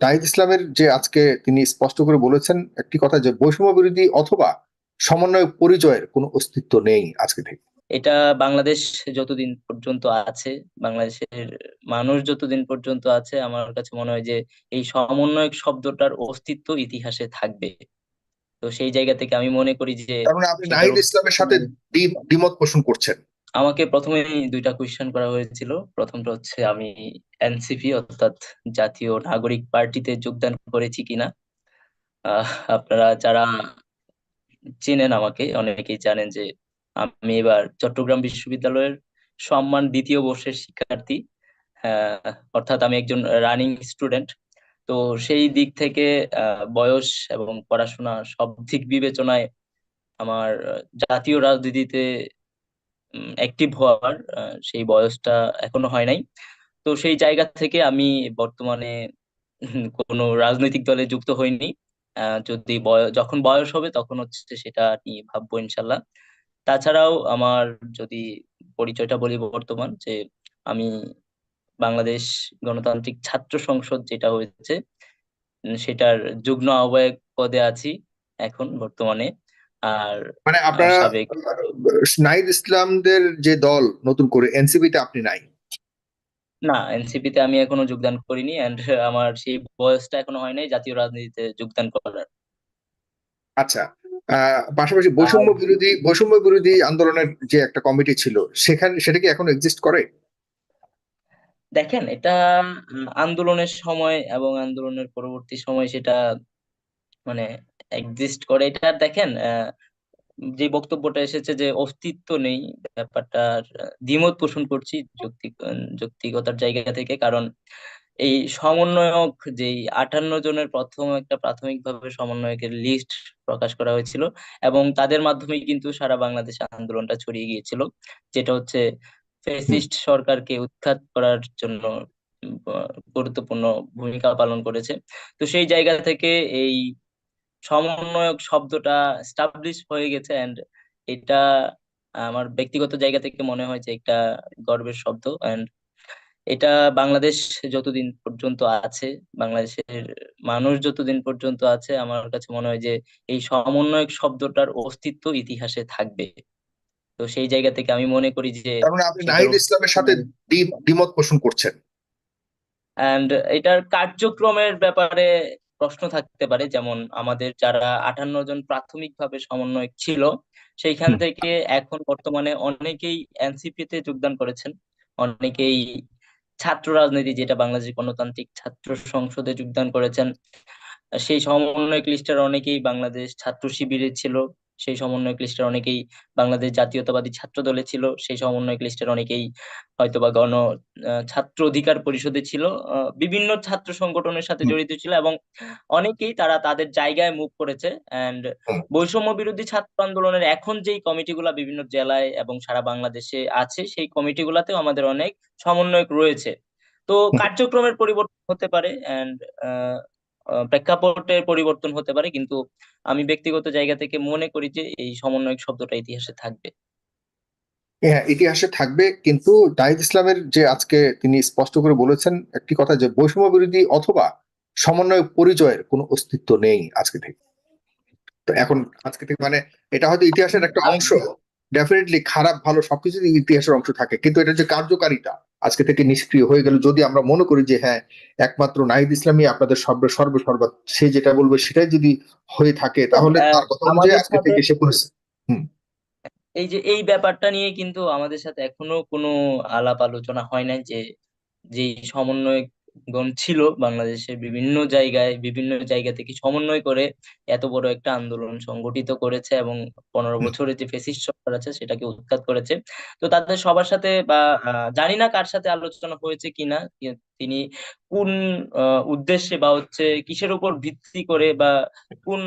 তাহিদ ইসলামের যে আজকে তিনি স্পষ্ট করে বলেছেন একটি কথা যে বৈষম্য বিরোধী অথবা সমন্বয় পরিচয়ের কোনো অস্তিত্ব নেই আজকে থেকে। এটা বাংলাদেশ যতদিন পর্যন্ত আছে বাংলাদেশের মানুষ যতদিন পর্যন্ত আছে আমার কাছে মনে হয় যে এই সমন্বয়ক শব্দটার অস্তিত্ব ইতিহাসে থাকবে। তো সেই জায়গা থেকে আমি মনে করি যে মানে আপনি নাহিদ ইসলামের সাথে দ্বি- দ্বিমত পোষণ করছেন। আমাকে প্রথমে দুইটা কোয়েশ্চেন করা হয়েছিল। প্রথমটা হচ্ছে, আমি এনসিপি অর্থাৎ জাতীয় নাগরিক পার্টিতে যোগদান করেছি কিনা? আপনারা যারা চেনেন আমাকে, অনেকেই জানেন যে আমি এবার চট্টগ্রাম বিশ্ববিদ্যালয়ের সম্মান দ্বিতীয় বর্ষের শিক্ষার্থী। অর্থাৎ আমি একজন রানিং স্টুডেন্ট তো সেই দিক থেকে বয়স এবং পড়াশোনা সব দিক বিবেচনায় আমার জাতীয় রাজনীতিতে অ্যাক্টিভ হওয়ার সেই বয়সটা এখনও হয় নাই। তো সেই জায়গা থেকে আমি বর্তমানে কোনো রাজনৈতিক দলে যুক্ত হইনি। যদি যখন বয়স হবে তখন হচ্ছে সেটা নিয়ে ভাববো ইনশাল্লাহ। তাছাড়াও আমার যদি পরিচয়টা বলি বর্তমান, যে আমি বাংলাদেশ গণতান্ত্রিক ছাত্র সংসদ যেটা হয়েছে সেটার যুগ্ম আহ্বায়ক পদে আছি এখন বর্তমানে। আর মানে আপনারা নাহিদ ইসলামদের যে দল নতুন করে এনসিপি তে আপনি নাই? না এনসিপি তে আমি এখনও যোগদান করিনি এন্ড আমার সেই বয়সটা এখনও হয় নাই জাতীয় রাজনীতিতে যোগদান করার। আচ্ছা আহ, পাশাপাশি বৈষম্য বিরোধী বৈষম্য বিরোধী আন্দোলনের যে একটা কমিটি ছিল সেখানে সেটা কি এখন এক্সিস্ট করে? দেখেন এটা আন্দোলনের সময় এবং আন্দোলনের পরবর্তী সময় সেটা মানে এক্সিস্ট করে, এটা দেখেন যে বক্তব্যটা এসেছে যে অস্তিত্ব নেই ব্যাপারটার দ্বিমত পোষণ করছি যৌক্তিক যৌক্তিকতার জায়গা থেকে, কারণ এই সমন্বয়ক যেই আটান্ন জনের প্রথম একটা প্রাথমিকভাবে সমন্বয়কের লিস্ট প্রকাশ করা হয়েছিল এবং তাদের মাধ্যমে কিন্তু সারা বাংলাদেশে আন্দোলনটা ছড়িয়ে গিয়েছিল, যেটা হচ্ছে ফ্যাসিস্ট সরকারকে উৎখাত করার জন্য গুরুত্বপূর্ণ ভূমিকা পালন করেছে। তো সেই জায়গা থেকে এই সমন্বয়ক শব্দটা স্টাবলিশ হয়ে গেছে এন্ড এটা আমার ব্যক্তিগত জায়গা থেকে মনে হয় যে একটা গর্বের শব্দ এন্ড এটা বাংলাদেশ যতদিন পর্যন্ত আছে বাংলাদেশের মানুষ যতদিন পর্যন্ত আছে আমার কাছে মনে হয় যে এই সমন্বয়ক শব্দটার অস্তিত্ব ইতিহাসে থাকবে। তো সেই জায়গা থেকে আমি মনে করি যে মানে আপনি নাহিদ ইসলামের সাথে দ্বিমত পোষণ করছেন। অ্যান্ড এটার কার্যক্রমের ব্যাপারে প্রশ্ন থাকতে পারে যেমন আমাদের যারা আঠান্ন জন প্রাথমিকভাবে সমন্বয়ক ছিল সেইখান থেকে এখন বর্তমানে অনেকেই এনসিপি তে যোগদান করেছেন। অনেকেই ছাত্র রাজনীতি যেটা বাংলাদেশ গণতান্ত্রিক ছাত্র সংসদে যোগদান করেছেন। সেই সমন্বয়ক লিস্টের অনেকেই বাংলাদেশ ছাত্র শিবিরে ছিল। সেই সমন্বয়ক লিস্টের অনেকেই বাংলাদেশ জাতীয়তাবাদী ছাত্র দলে ছিল সেই সমন্বয়ক লিস্টের অনেকেই হয়তোবা গণ ছাত্র অধিকার পরিষদে ছিল বিভিন্ন ছাত্র সংগঠনের সাথে জড়িত ছিল এবং অনেকেই তারা তাদের জায়গায় মুভ করেছে এন্ড হুম। বৈষম্য বিরোধী ছাত্র আন্দোলনের এখন যেই কমিটিগুলা বিভিন্ন জেলায় এবং সারা বাংলাদেশে আছে সেই কমিটিগুলাতেও আমাদের অনেক সমন্বয়ক রয়েছে। তো কার্যক্রমের পরিবর্তন হতে পারে এন্ড প্রেক্ষাপটের পরিবর্তন হতে পারে কিন্তু আমি ব্যক্তিগত জায়গা থেকে মনে করি যে এই সমন্বয়ক শব্দটা ইতিহাসে থাকবে। হ্যাঁ ইতিহাসে থাকবে কিন্তু নাহিদ ইসলামের যে আজকে তিনি স্পষ্ট করে বলেছেন একটি কথা যে বৈষম্য বিরোধী অথবা সমন্বয় পরিচয়ের কোনো অস্তিত্ব নেই আজকে থেকে। তো এখন আজকে থেকে মানে এটা হয়তো ইতিহাসের একটা অংশ। ডেফিনেটলি খারাপ ভালো সবকিছু ইতিহাসের অংশ থাকে কিন্তু এটা যে কার্যকারিতা আজকে থেকে নিষ্ক্রিয় হয়ে গেল। যদি আমরা মনে করি যে হ্যাঁ একমাত্র নাহিদ ইসলামী আপনাদের সর্ব সর্ব সর্ব সে যেটা বলবে সেটাই যদি হয়ে থাকে তাহলে তার কথা অনুযায়ী আজকে থেকে সে পরিস্থিতি এই যে এই ব্যাপারটা নিয়ে কিন্তু আমাদের সাথে এখনও কোনো আলাপ আলোচনা হয় নাই যে যে সমন্বয়কগণ ছিল বাংলাদেশের বিভিন্ন জায়গায় বিভিন্ন জায়গা থেকে সমন্বয় করে এত বড় একটা আন্দোলন সংগঠিত করেছে এবং পনেরো বছরের যে ফেসিস্ট সরকার আছে সেটাকে উৎখাত করেছে। তো তাদের সবার সাথে বা জানি না কার সাথে আলোচনা হয়েছে কিনা তিনি কোন উদ্দেশ্যে বা হচ্ছে কিসের উপর ভিত্তি করে বা কোন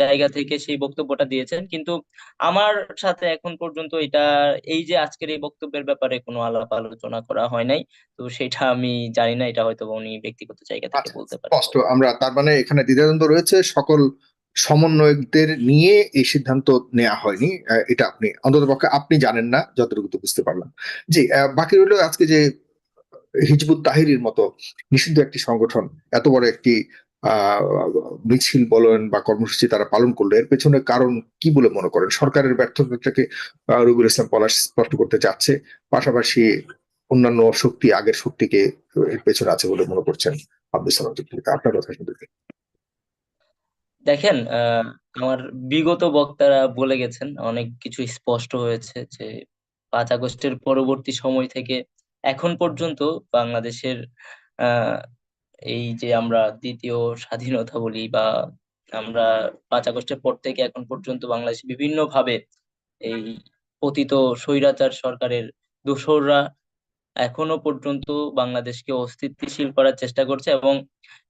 জায়গা থেকে সেই বক্তব্যটা দিয়েছেন? কিন্তু আমার সাথে এখন পর্যন্ত এটা এই যে আজকের এই বক্তব্যের ব্যাপারে কোনো আলাপ আলোচনা করা হয় নাই। তো সেটা আমি জানি না এটা হয়তো উনি ব্যক্তিগত জায়গা থেকে আচ্ছা, বলতে পারেন। স্পষ্ট। আমরা তার মানে এখানে দ্বিধাদ্বন্দ্ব রয়েছে সকল সমন্বয়কদের নিয়ে এই সিদ্ধান্ত নেওয়া হয়নি এটা আপনি অন্তত পক্ষে আপনি জানেন না যতটুকু তো বুঝতে পারলাম। জি বাকি রইল আজকে যে হিজবুত তাহিরির মতো নিষিদ্ধ একটি সংগঠন এত বড় একটি মিছিল বলেন বা কর্মসূচি তারা পালন করল এর পেছনে কারণ কি বলে মনে করেন সরকারের ব্যর্থতাকে আহ, রবিউল ইসলাম পলাশ স্পষ্ট করতে চাচ্ছে পাশাপাশি অন্যান্য শক্তি আগের শক্তিকে এর পেছনে আছে বলে মনে করছেন আব্দুল সালাম। আপনার কথা শুনতে। দেখেন আমার বিগত বক্তারা বলে গেছেন অনেক কিছু স্পষ্ট হয়েছে যে পাঁচ আগস্টের পরবর্তী সময় থেকে এখন পর্যন্ত বাংলাদেশের এই যে আমরা দ্বিতীয় স্বাধীনতা বলি বা আমরা পাঁচ আগস্টের পর থেকে এখন পর্যন্ত বাংলাদেশে বিভিন্ন ভাবে এই পতিত স্বৈরাচার সরকারের দোসররা এখনও পর্যন্ত বাংলাদেশকে অস্তিত্বশীল করার চেষ্টা করছে এবং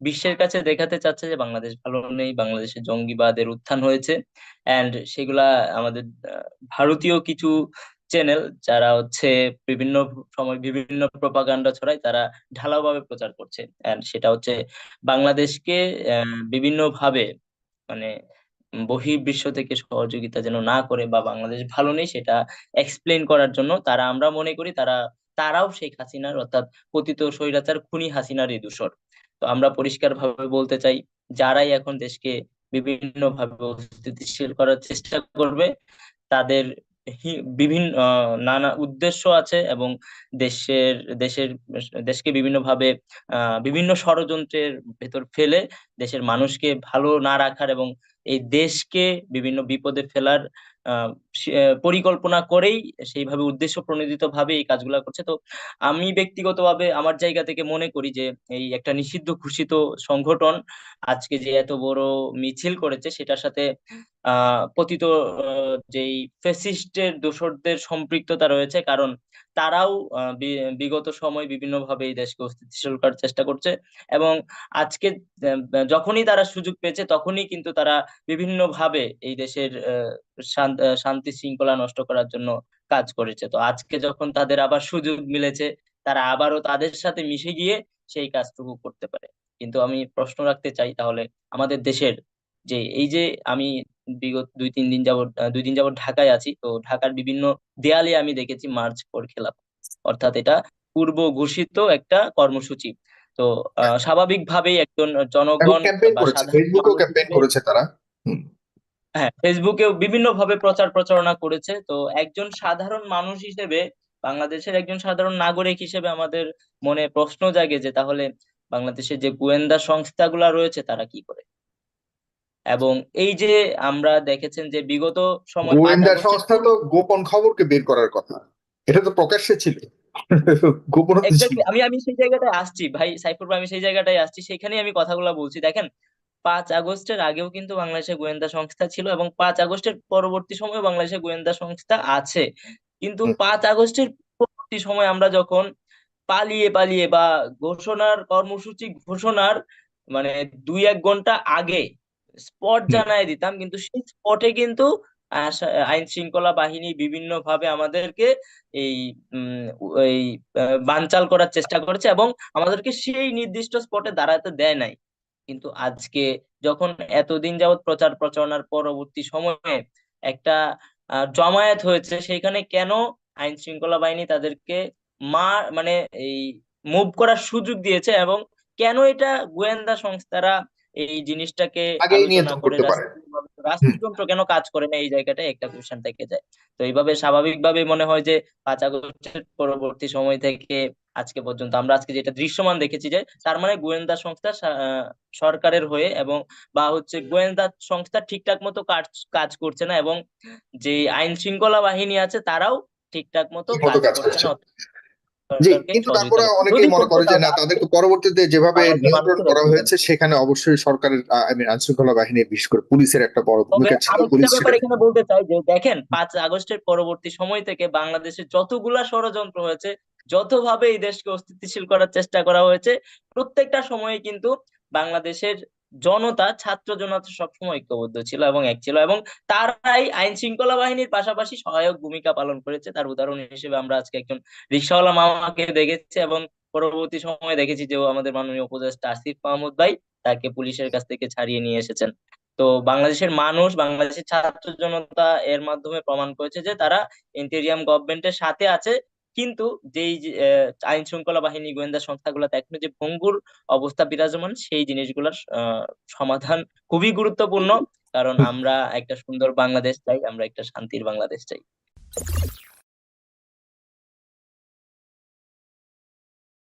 বিশ্বের কাছে দেখাতে চাচ্ছে যে বাংলাদেশ ভালো নেই বাংলাদেশে জঙ্গিবাদের উত্থান হয়েছে। এন্ড সেগুলা আমাদের ভারতীয় কিছু চ্যানেল যারা হচ্ছে বিভিন্ন সময় বিভিন্ন প্রপাগান্ডা ছড়ায়, তারা ঢালাওভাবে প্রচার করছে। সেটা হচ্ছে বাংলাদেশকে বিভিন্ন ভাবে মানে বহির্বিশ্ব থেকে সহযোগিতা যেন না করে বা বাংলাদেশ ভালো নেই, সেটা এক্সপ্লেন করার জন্য তারা, আমরা মনে করি তারা, তারাও শেখ হাসিনার অর্থাৎ পতিত স্বৈরাচার খুনি হাসিনারই দূষর তো আমরা পরিষ্কার ভাবে বলতে চাই, যারাই এখন দেশকে বিভিন্ন ভাবে অস্থিতিশীল করার চেষ্টা করবে, তাদের বিভিন্ন নানা উদ্দেশ্য আছে এবং দেশের দেশের, দেশকে বিভিন্নভাবে বিভিন্ন ষড়যন্ত্রের ভেতর ফেলে দেশের মানুষকে ভালো না রাখার এবং এই দেশকে বিভিন্ন বিপদে ফেলার পরিকল্পনা করেই সেইভাবে উদ্দেশ্য প্রণোদিত ভাবে এই কাজগুলো করছে। তো আমি ব্যক্তিগতভাবে আমার জায়গা থেকে মনে করি যে, এই একটা নিষিদ্ধ ঘোষিত সংগঠন আজকে যে এত বড় মিছিল করেছে সেটার সাথে আহ পতিত যেই ফেসিস্টের দোষরদের সম্পৃক্ততা রয়েছে। কারণ তারাও বিগত সময় বিভিন্ন ভাবে এই দেশকে অস্থিতিশীল করার চেষ্টা করছে এবং আজকে যখনই তারা সুযোগ পেয়েছে তখনই কিন্তু তারা বিভিন্ন ভাবে এই দেশের শান্তি শৃঙ্খলা নষ্ট করার জন্য কাজ করেছে। তো আজকে যখন তাদের আবার সুযোগ মিলেছে, তারা আবারও তাদের সাথে মিশে গিয়ে সেই কাজটুকু করতে পারে। কিন্তু আমি প্রশ্ন রাখতে চাই তাহলে আমাদের দেশের যে, এই যে আমি বিগত দুই তিন দিন যাবত দুই দিন যাবত ঢাকায় আছি। তো ঢাকার বিভিন্ন দেয়ালে আমি দেখেছি মার্চ ফর খেলাপ। অর্থাৎ এটা পূর্ব ঘোষিত একটা কর্মসূচি। তো আহ, স্বাভাবিকভাবেই একজন জনগণ করেছে। ফেসবুকেও ক্যাম্পেইন করেছে তারা। হ্যাঁ ফেসবুকেও বিভিন্ন ভাবে প্রচার প্রচারণা করেছে। তো একজন সাধারণ মানুষ হিসেবে বাংলাদেশের একজন সাধারণ নাগরিক হিসেবে আমাদের মনে প্রশ্ন জাগে যে তাহলে বাংলাদেশের যে গোয়েন্দা সংস্থাগুলা রয়েছে তারা কি করে? এবং এই যে আমরা দেখেছেন যে বিগত সময় গোয়েন্দা সংস্থা তো গোপন খবরকে বের করার কথা। এটা তো প্রকাশ্যে ছিল। আমি আমি সেই জায়গাটায় আসছি ভাই সাইফুর ভাই আমি সেই জায়গাটায় আসছি। সেখানেই আমি কথাগুলো বলছি। দেখেন পাঁচ আগস্টের আগেও কিন্তু বাংলাদেশে গোয়েন্দা সংস্থা ছিল এবং পাঁচ আগস্টের পরবর্তী সময়ে বাংলাদেশে গোয়েন্দা সংস্থা আছে। কিন্তু পাঁচ আগস্টের পরবর্তী সময় আমরা যখন পালিয়ে পালিয়ে বা ঘোষণার কর্মসূচি ঘোষণার মানে দুই এক ঘণ্টা আগে স্পট জানাই দিতাম কিন্তু সেই স্পটে কিন্তু আইন শৃঙ্খলা বাহিনী বিভিন্ন ভাবে আমাদেরকে এই এই বানচাল করার চেষ্টা করেছে এবং আমাদেরকে সেই নির্দিষ্ট স্পটে দাঁড়াতে দেয় নাই। কিন্তু আজকে যখন এতদিন যাবৎ প্রচার প্রচারণার পরবর্তী সময়ে একটা জমায়েত হয়েছে সেখানে কেন আইন শৃঙ্খলা বাহিনী তাদেরকে মা মানে এই মুভ করার সুযোগ দিয়েছে এবং কেন এটা গোয়েন্দা সংস্থারা এই জিনিসটাকে আলোচনা করে। রাষ্ট্রযন্ত্র কেন কাজ করে না এই জায়গাটায় একটা কোশ্চেন থেকে যায়। তো এইভাবে স্বাভাবিকভাবে মনে হয় যে পাঁচ আগস্টের পরবর্তী সময় থেকে আজকে পর্যন্ত আমরা আজকে যেটা দৃশ্যমান দেখেছি যে তার মানে গোয়েন্দা সংস্থা সরকারের হয়ে এবং বা হচ্ছে গোয়েন্দা সংস্থা ঠিকঠাক মতো কাজ কাজ করছে না এবং যে আইন শৃঙ্খলা বাহিনী আছে তারাও ঠিকঠাক মতো কাজ করছে না। জি কিন্তু তারপরে অনেকেই মনে করে যে না তাদেরকে পরবর্তীতে যেভাবে নিয়ন্ত্রণ করা হয়েছে সেখানে অবশ্যই সরকারের আই মিন আইন শৃঙ্খলা বাহিনীর বিশেষ করে পুলিশের একটা বড় ভূমিকা ছিল পুলিশ ব্যাপার এখানে বলতে চাই যে দেখেন পাঁচ আগস্টের পরবর্তী সময় থেকে বাংলাদেশে যতগুলা ষড়যন্ত্র হয়েছে যতভাবে এই দেশকে অস্তিত্বশীল করার চেষ্টা করা হয়েছে প্রত্যেকটা সময়ে কিন্তু বাংলাদেশের জনতা ছাত্র জনতা সবসময় ঐক্যবদ্ধ ছিল এবং এক ছিল এবং তারাই আইন শৃঙ্খলা বাহিনীর পাশাপাশি সহায়ক ভূমিকা পালন করেছে। তার উদাহরণ হিসেবে আমরা আজকে একজন রিকশাওয়ালা মামাকে দেখেছি এবং পরবর্তী সময়ে দেখেছি যে আমাদের মাননীয় উপদেষ্টা আসিফ মাহমুদ ভাই তাকে পুলিশের কাছ থেকে ছাড়িয়ে নিয়ে এসেছেন। তো বাংলাদেশের মানুষ, বাংলাদেশের ছাত্র জনতা এর মাধ্যমে প্রমাণ করেছে যে তারা ইন্টেরিয়াম গভর্নমেন্টের সাথে আছে। কিন্তু যেই আইন শৃঙ্খলা বাহিনী, গোয়েন্দা সংস্থাগুলোতে এখনও যে ভঙ্গুর অবস্থা বিরাজমান, সেই জিনিসগুলোর সমাধান খুবই গুরুত্বপূর্ণ। কারণ আমরা একটা সুন্দর বাংলাদেশ চাই, আমরা একটা শান্তির বাংলাদেশ চাই।